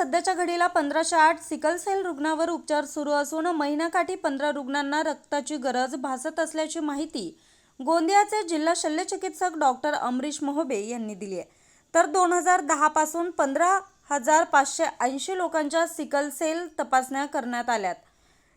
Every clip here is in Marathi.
सध्याच्या घडीला पंधराशे आठ सिकल सेल रुग्णावर उपचार सुरू असून महिनाकाठी पंधरा रुग्णांना रक्ताची गरज भासत असल्याची माहिती गोंदियाचे जिल्हा शल्यचिकित्सक डॉक्टर अमरीश मोहबे यांनी दिली आहे. तर दोन हजार दहापासून पंधरा हजार पाचशे ऐंशी लोकांच्या सिकल सेल तपासण्या करण्यात आल्यात.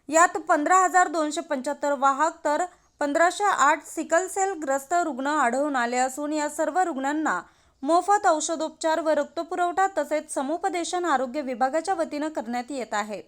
यात पंधरा हजार दोनशे पंच्याहत्तर वाहक तर पंधराशे आठ सिकल ग्रस्त रुग्ण आढळून आले असून या सर्व रुग्णांना मोफत औषधोपचार व रक्तपुरवठा तसेच समुपदेशन आरोग्य विभागाच्या वतीनं करण्यात येत आहे.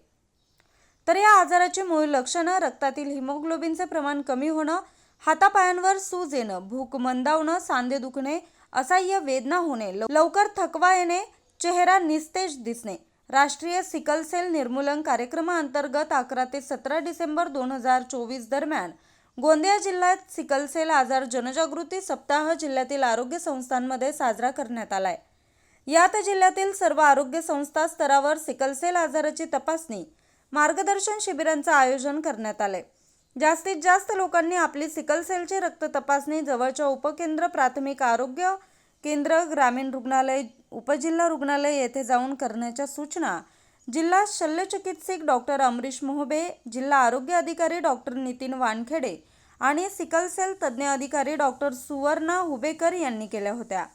तर या आजाराची मूळ लक्षणं रक्तातील हिमोग्लोबिनचे प्रमाण कमी होणं हातापायांवर सूज येणं भूक मंदावणं सांधे दुखणे असह्य वेदना होणे लवकर थकवा येणे चेहरा निस्तेज दिसणे राष्ट्रीय सिकल सेल निर्मूलन कार्यक्रमाअंतर्गत अकरा ते सतरा डिसेंबर दोन हजार चोवीस दरम्यान गोंदिया जिल्ह्यात सिकलसेल आजार जनजागृती सप्ताह जिल्ह्यातील आरोग्य संस्थांमध्ये साजरा करण्यात आलाय. यात जिल्ह्यातील सर्व आरोग्य संस्था स्तरावर सिकलसेल आजाराची तपासणी मार्गदर्शन शिबिरांचं आयोजन करण्यात आलंय. जास्तीत जास्त लोकांनी आपली सिकलसेलची रक्त तपासणी जवळच्या उपकेंद्र प्राथमिक आरोग्य केंद्र ग्रामीण रुग्णालय उपजिल्हा रुग्णालय येथे जाऊन करण्याच्या सूचना जिल्हा शल्यचिकित्सक डॉक्टर अमरीश मोहबे जिल्हा आरोग्य अधिकारी डॉक्टर नितीन वानखेडे आणि सिकलसेल तज्ज्ञ अधिकारी डॉक्टर सुवर्णा हुबेकर यांनी केल्या होत्या.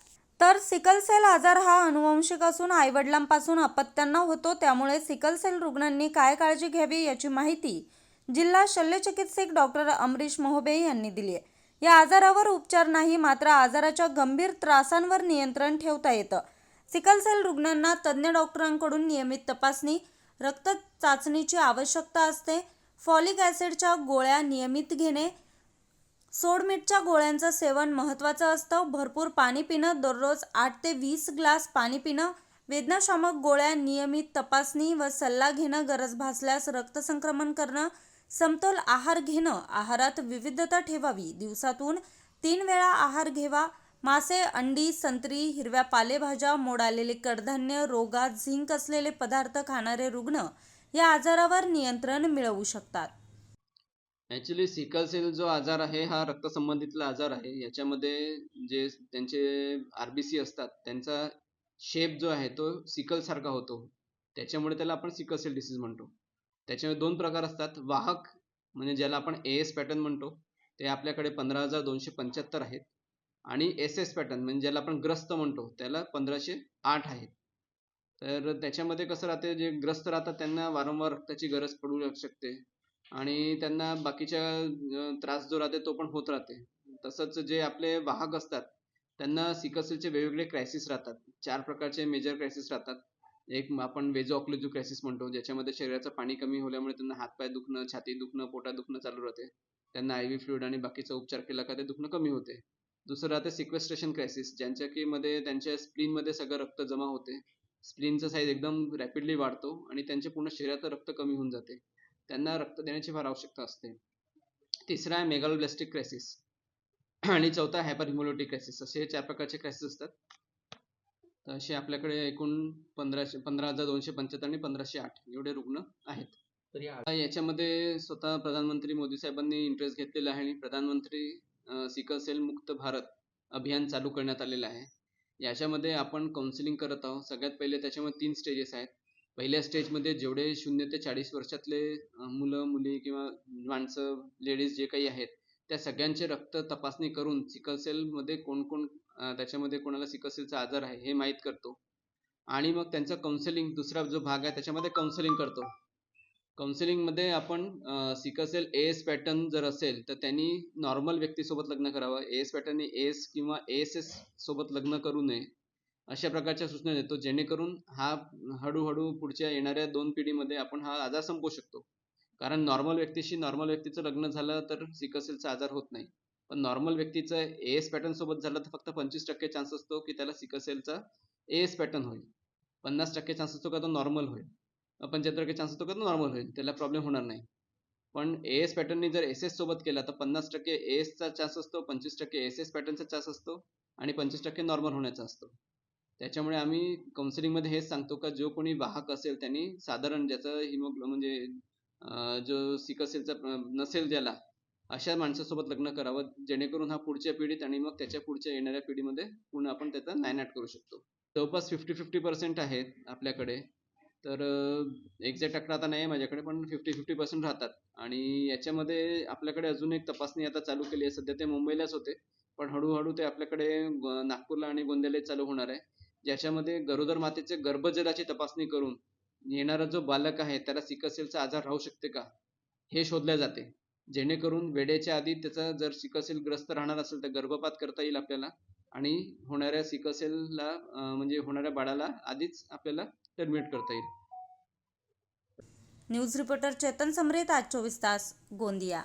तर सिकलसेल आजार हा अनुवंशिक असून आईवडिलांपासून अपत्यांना होतो त्यामुळे सिकलसेल रुग्णांनी काय काळजी घ्यावी याची माहिती जिल्हा शल्यचिकित्सक डॉक्टर अमरीश मोहबे यांनी दिली आहे. या आजारावर उपचार नाही मात्र आजाराच्या गंभीर त्रासांवर नियंत्रण ठेवता येतं. सिकलसेल रुग्णांना तज्ज्ञ डॉक्टरांकडून नियमित तपासणी रक्त चाचणीची आवश्यकता असते. फॉलिक ॲसिडच्या गोळ्या नियमित घेणे सोडमीठच्या गोळ्यांचं सेवन महत्त्वाचं असतं. भरपूर पाणी पिणं दररोज आठ ते वीस ग्लास पाणी पिणं वेदनाशामक गोळ्या नियमित तपासणी व सल्ला घेणं गरज भासल्यास रक्तसंक्रमण करणं समतोल आहार घेणं आहारात विविधता ठेवावी. दिवसातून तीन वेळा आहार घेवा. मासे अंडी संत्री हिरव्या पालेभाज्या मोडालेले कडधान्य रोगात झिंक असलेले पदार्थ खाणारे रुग्ण या आजारावर नियंत्रण मिळवू शकतात. ॲक्च्युली सिकल सेल जो आजार आहे हा रक्तसंबंधितला आजार आहे. याच्यामध्ये जे त्यांचे आर बी सी असतात त्यांचा शेप जो आहे तो सिकल सारखा होतो. त्याच्यामुळे त्याला आपण सिकल सेल डिसीज म्हणतो. त्याच्यामध्ये दोन प्रकार असतात. वाहक म्हणजे ज्याला आपण ए एस पॅटर्न म्हणतो ते आपल्याकडे पंधरा हजार दोनशे पंच्याहत्तर आहेत. आणि एस एस पॅटर्न म्हणजे ज्याला आपण ग्रस्त म्हणतो त्याला पंधराशे आठ आहेत तर त्याच्यामध्ये कसं राहते जे ग्रस्त राहतात त्यांना वारंवार रक्ताची गरज पडू शकते आणि त्यांना बाकीच्या त्रास जो राहते तो पण होत राहते. तसंच जे आपले वाहक असतात त्यांना सिकसेलचे वेगवेगळे क्रायसिस राहतात. चार प्रकारचे मेजर क्रायसिस राहतात. एक आपण वेझो क्रायसिस म्हणतो ज्याच्यामध्ये शरीराचं पाणी कमी होल्यामुळे त्यांना हातपाय दुखणं छाती दुखणं पोटात दुखणं चालू राहते. त्यांना आय व्ही फ्लुईड आणि बाकीचा उपचार केला का ते दुखणं कमी होते. दुसरं राहते सिक्वेस्ट्रेशन क्रायसिस ज्यांच्या की मध्ये त्यांच्या स्प्लीनमध्ये सगळं रक्त जमा होते. स्प्लीनचा साईज एकदम रॅपिडली वाढतो आणि त्यांच्या पूर्ण शरीराचं रक्त कमी होऊन जाते. त्यांना रक्त देण्याची फार आवश्यकता असते. तिसरा आहे मेगालोब्लास्टिक क्रायसिस आणि चौथा हायपर हिमोलोटिक क्रायसिस असे हे चार प्रकारचे क्रायसिस असतात. तर असे आपल्याकडे एकूण पंधराशे पंधरा हजार दोनशे पंच्याहत्तर आणि पंधराशे आठ एवढे रुग्ण आहेत. तर याच्यामध्ये स्वतः प्रधानमंत्री मोदी साहेबांनी इंटरेस्ट घेतलेला आहे आणि प्रधानमंत्री सिकल सेल मुक्त भारत अभियान चालू करण्यात आलेलं आहे. याच्यामध्ये आपण काउन्सिलिंग करत आहोत. सगळ्यात पहिले त्याच्यामध्ये तीन स्टेजेस आहेत. पहिल्या स्टेजमध्ये जेवढे शून्य ते चाळीस वर्षातले मुलं मुली किंवा माणसं लेडीज जे काही आहेत त्या सगळ्यांचे रक्त तपासणी करून सिकल सेलमध्ये कोण कोण त्याच्यामध्ये कोणाला सिकल सेलचा आजार आहे हे माहीत करतो. आणि मग त्यांचं काउन्सिलिंग दुसरा जो भाग आहे त्याच्यामध्ये काउन्सिलिंग करतो. काउन्सिलिंगमध्ये आपण सिकसेल ए एस पॅटर्न जर असेल तर त्यांनी नॉर्मल व्यक्तीसोबत लग्न करावं. ए एस पॅटर्नने ए एस किंवा ए एस एस सोबत लग्न करू नये अशा प्रकारच्या सूचना देतो जेणेकरून हा हळूहळू पुढच्या येणाऱ्या दोन पिढीमध्ये आपण हा आजार संपवू शकतो. कारण नॉर्मल व्यक्तीशी नॉर्मल व्यक्तीचं लग्न झालं तर सिकसेलचा आजार होत नाही. पण नॉर्मल व्यक्तीचं ए एस पॅटर्न सोबत झालं तर फक्त पंचवीस टक्के चान्स असतो की त्याला सिकसेलचा ए एस पॅटर्न होईल. पन्नास टक्के चान्स असतो का तो नॉर्मल होईल. पंच्याहत्तर टक्के चान्स असतो का तो नॉर्मल होईल त्याला प्रॉब्लेम होणार नाही. पण ए एस पॅटर्ननी जर एस एस सोबत केला तर पन्नास टक्के ए एसचा चान्स असतो पंचवीस टक्के एस एस पॅटर्नचा चान्स असतो आणि पंचवीस टक्के नॉर्मल होण्याचा असतो. त्याच्यामुळे आम्ही काउन्सिलिंगमध्ये हेच सांगतो का जो कोणी वाहक असेल त्यांनी साधारण ज्याचं हिमोग्लो म्हणजे जो सिक असेलचा नसेल ज्याला अशा माणसासोबत लग्न करावं जेणेकरून हा पुढच्या पिढीत आणि मग त्याच्या पुढच्या येणाऱ्या पिढीमध्ये पूर्ण आपण त्याचा नायनाट करू शकतो. जवळपास फिफ्टी फिफ्टी पर्सेंट आहेत आपल्याकडे. तर एक्झॅक्ट आकडा आता नाही आहे माझ्याकडे पण फिफ्टी फिफ्टी पर्सेंट राहतात. आणि याच्यामध्ये आपल्याकडे अजून एक तपासणी आता चालू केली आहे. सध्या ते मुंबईलाच होते. पण हळूहळू ते आपल्याकडे ग- नागपूरला आणि गोंदियाला चालू होणार आहे. ज्याच्यामध्ये गरोदर मातेचे गर्भजलाची तपासणी करून येणारा जो बालक आहे त्याला सिकसेलचा आजार राहू शकते का? हे शोधले जाते. जेणेकरून वेळेच्या आधी त्याचा जर सिकसेल ग्रस्त राहणार असेल तर गर्भपात करता येईल आपल्याला. आणि होणाऱ्या सिकसेलला म्हणजे होणाऱ्या बाळाला आधीच आपल्याला टर्मिनेट करता येईल. न्यूज रिपोर्टर चेतन समरेत आज चोवीस तास गोंदिया.